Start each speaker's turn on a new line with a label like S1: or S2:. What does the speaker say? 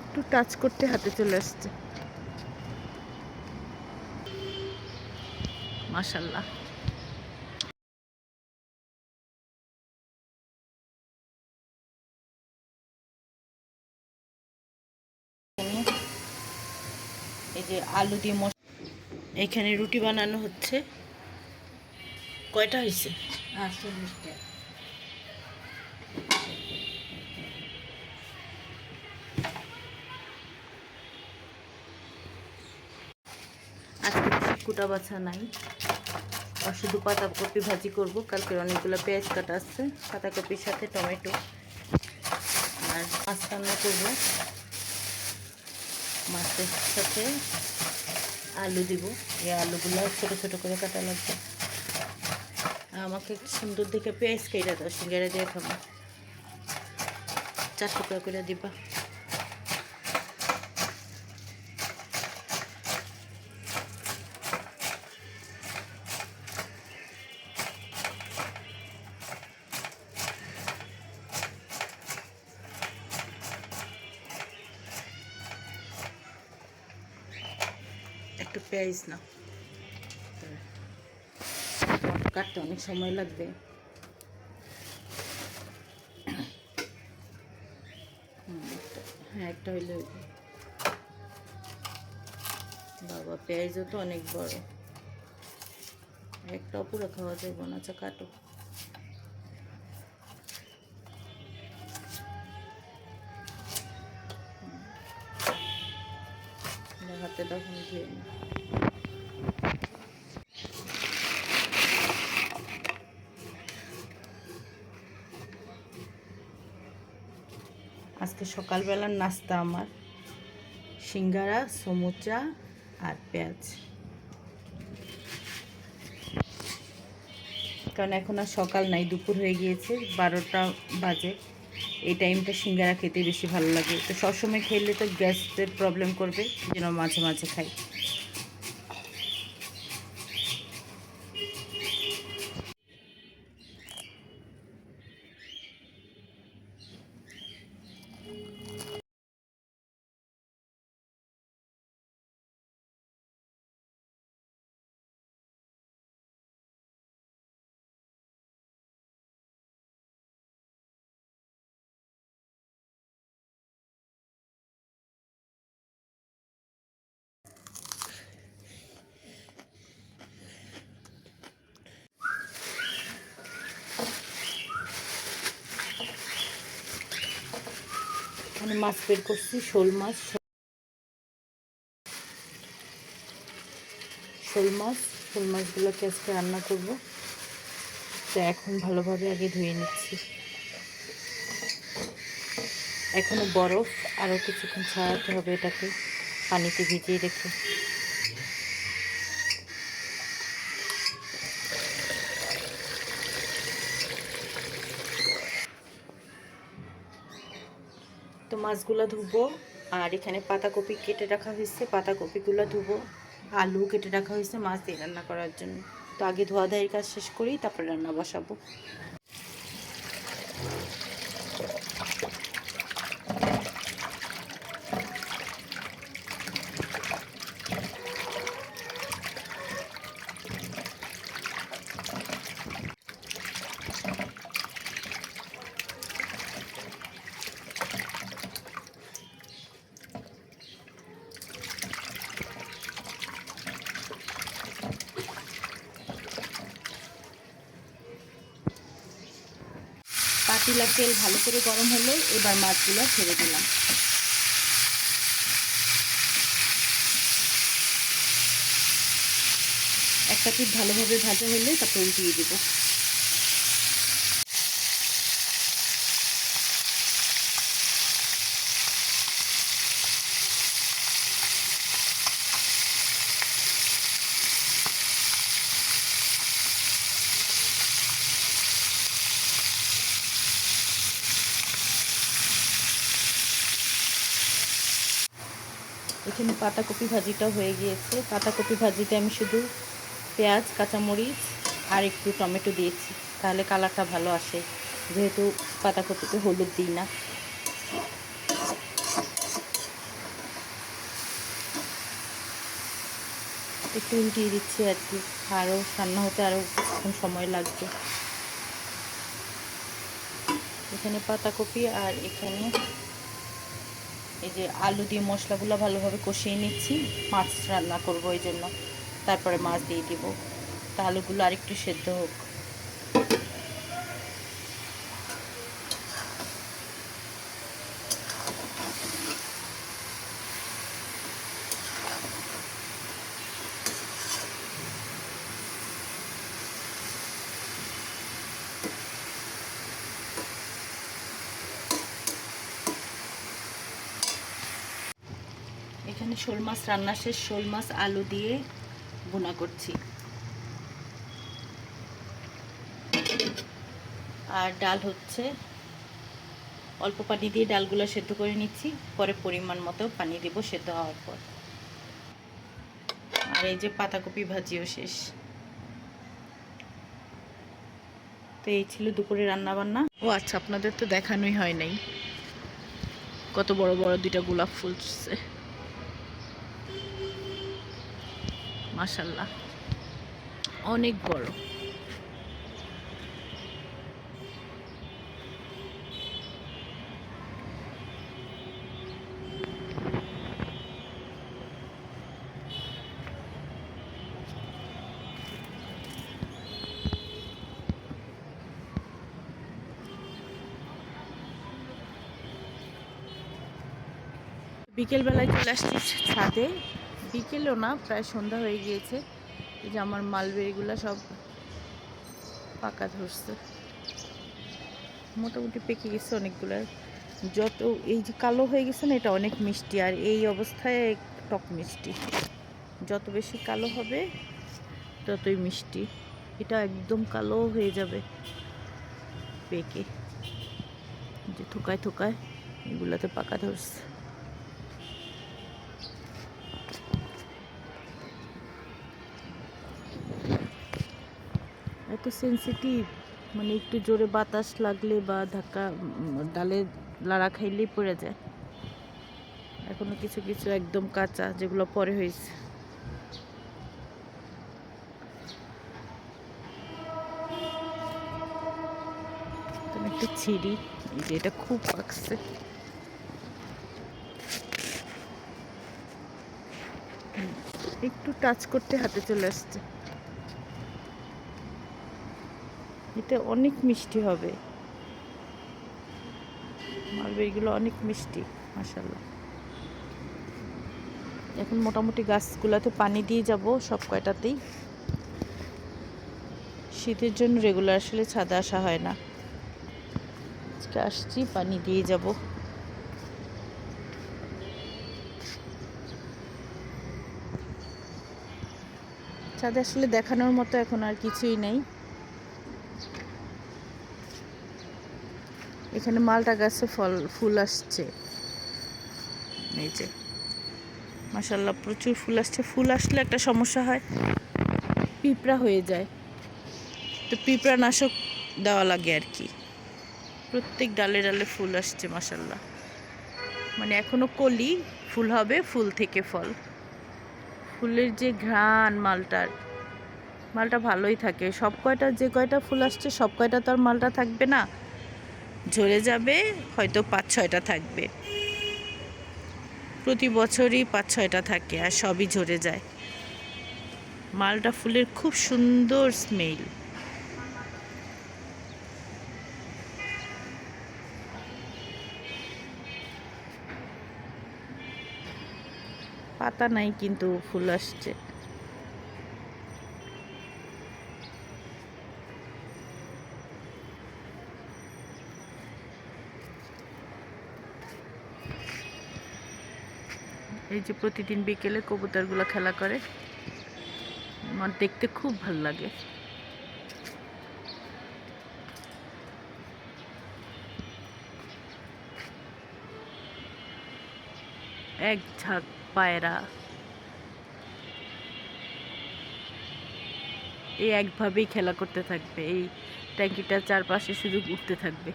S1: একটু টাচ করতে হাতে চলে আসছে। মাশাল্লাহ এই যে আলু দিয়ে মশ এখানে রুটি বানানো হচ্ছে। কয়টা হয়েছে?
S2: আটচল্লিশটা।
S1: আজকে বেশি কুটা বাছা নাই। আর শুধু পাতাকপি ভাজি করব কালকে অনেকগুলো পেঁয়াজ কাটা আছে পাতাকপির সাথে টমেটো। আর মাছ রান্না করব। মাছের সাথে আলু দিব। এই আলুগুলো ছোট ছোট করে কাটা লাগবে। আমাকে সুন্দর দেখে পেঁয়াজ কেটে দাও, সিঙ্গারা দিয়ে খাব। চার টুকরা করে দিবা। একটু পেঁয়াজ না কাটতে অনেক সময় লাগবে। হ্যাঁ একটা হইলে বাবা, পেঁয়াজও তো অনেক বড়। একটা পুরো খাওয়া যাবে না আচ্ছা কাটো। হুম। তখন নিই। আজকে সকালবেলার নাস্তা আমার সিঙ্গারা, সমুচা আর পেঁয়াজ কারণ এখন আর সকাল নাই, দুপুর হয়ে গিয়েছে, বারোটা বাজে এই টাইমটা সিঙ্গারা খেতে বেশি ভালো লাগে। তো সবসময় খেলে তো গ্যাসের প্রবলেম করবে, যেন মাঝে মাঝে খাই। এখানে মাছ বের করছি, শোল মাছ শোল মাছ, শোল মাছগুলোকে আজকে রান্না করব। তো এখন ভালোভাবে আগে ধুয়ে নিচ্ছি। এখনও বরফ আরও কিছুক্ষণ ছাড়াতে হবে এটাকে, পানিতে ভিজিয়ে রেখে। তো মাছগুলো ধুবো, আর এখানে পাতাকপি কেটে রাখা হয়েছে, পাতাকপিগুলো ধুবো, আলু কেটে রাখা হয়েছে মাছ দিয়ে রান্না করার জন্য। তো আগে ধোয়া ধায়ের কাজ শেষ করি, তারপর রান্না বসাবো। পাতিলা তেল ভালো করে গরম হলে এবার মাছগুলো ছেড়ে দিলাম। একটা পিঠ ভালোভাবে ভাজা হলে তারপর উল্টিয়ে দিব। এখানে পাতাকপি ভাজিটা হয়ে গিয়েছে। পাতাকপি ভাজিতে আমি শুধু পেঁয়াজ, কাঁচামরিচ আর একটু টমেটো দিয়েছি। তাহলে কালারটা ভালো আসে। যেহেতু পাতাকপিতে হলুদ দিই না। একটু উল্টিয়ে দিচ্ছি আর কি। আরও রান্না হতে আরও কিছুক্ষণ সময় লাগবে। এখানে পাতাকপি আর এখানে এই যে আলু দিয়ে মশলাগুলো ভালোভাবে কষিয়ে নিচ্ছি। মাছ রান্না করব এই জন্য। তারপরে মাছ দিয়ে দিব। তা আলুগুলো আরেকটু সেদ্ধ হোক। শোল মাছ রান্না শেষ, শোল মাছ, আলু দিয়ে বোনা করছি। আর ডাল হচ্ছে, অল্প পানি দিয়ে ডালগুলো সেদ্ধ করে নিচ্ছি, পরে পরিমাণ মতো পানি দেব সেদ্ধ হওয়ার পর। আর এই যে পাতাকপি ভাজিও শেষ। তো এই ছিল দুপুরে রান্না বান্না ও আচ্ছা আপনাদের তো দেখানোই হয় নাই। কত বড় বড় দুইটা গোলাপ ফুলছে। মাশাল্লাহ। অনেক বড়। বিকেলবেলায় চলে আসছি ছাদে। বিকেলও না, প্রায় সন্ধ্যা হয়ে গিয়েছে। এই যে আমার মালবেরিগুলো সব পাকা ধরছে। মোটামুটি পেকে গেছে অনেকগুলো। যত এই যে কালো হয়ে গেছে না, এটা অনেক মিষ্টি। আর এই অবস্থায় টক মিষ্টি। যত বেশি কালো হবে, ততই মিষ্টি। এটা একদম কালো হয়ে যাবে পেকে। যে থোকায় থোকায় এগুলাতে পাকা ধরছে। এত সেন্সিটিভ মানে একটু জোরে বাতাস লাগলে বা ধাক্কা ডালে লাড়া খাইলেই পড়ে যায়। এখনও কিছু কিছু একদম কাঁচা যেগুলো পরে হয়েছে। একটু ছিঁড়ি এটা খুব পাকছে। একটু টাচ করতে হাতে চলে আসছে। এটা অনেক মিষ্টি হবে। মালবেরিগুলো অনেক মিষ্টি মাসাল্লাহ এখন মোটামুটি গাছগুলোতে পানি দিয়ে যাব সব কয়টাতেই। শীতের জন্য রেগুলার আসলে ছাদে আসা হয় না। আজকে আসছি, পানি দিয়ে যাব। ছাদে আসলে দেখানোর মতো এখন আর কিছুই নেই। এখানে মালটা গাছে ফল, ফুল আসছে। এই যে মাসাল্লাহ প্রচুর ফুল আসছে। ফুল আসলে একটা সমস্যা হয়, পিঁপড়া হয়ে যায়। তো পিঁপড়া নাশক দেওয়া লাগে আর কি। প্রত্যেক ডালে ডালে ফুল আসছে মাসাল্লাহ মানে এখনও কলি, ফুল হবে, ফুল থেকে ফল। ফুলের যে ঘ্রাণ মালটার মালটা ভালোই থাকে। সব কয়টা, যে কয়টা ফুল আসছে, সব কয়টা তো আর মালটা থাকবে না। ঝরে যাবে, হয়তো পাঁচ ছয়টা থাকবে। প্রতি বছরই পাঁচ ছয়টা থাকে আর সবই ঝরে যায়। মালটা ফুলের খুব সুন্দর স্মেল পাতা নাই কিন্তু ফুল আসছে। এই যে প্রতিদিন বিকেলে কবুতরগুলো খেলা করে, আমার দেখতে খুব ভালো লাগে। এক ঝাঁক পায়রা। এই একভাবেই খেলা করতে থাকবে, এই ট্যাঙ্কিটার চারপাশে শুধু উঠতে থাকবে।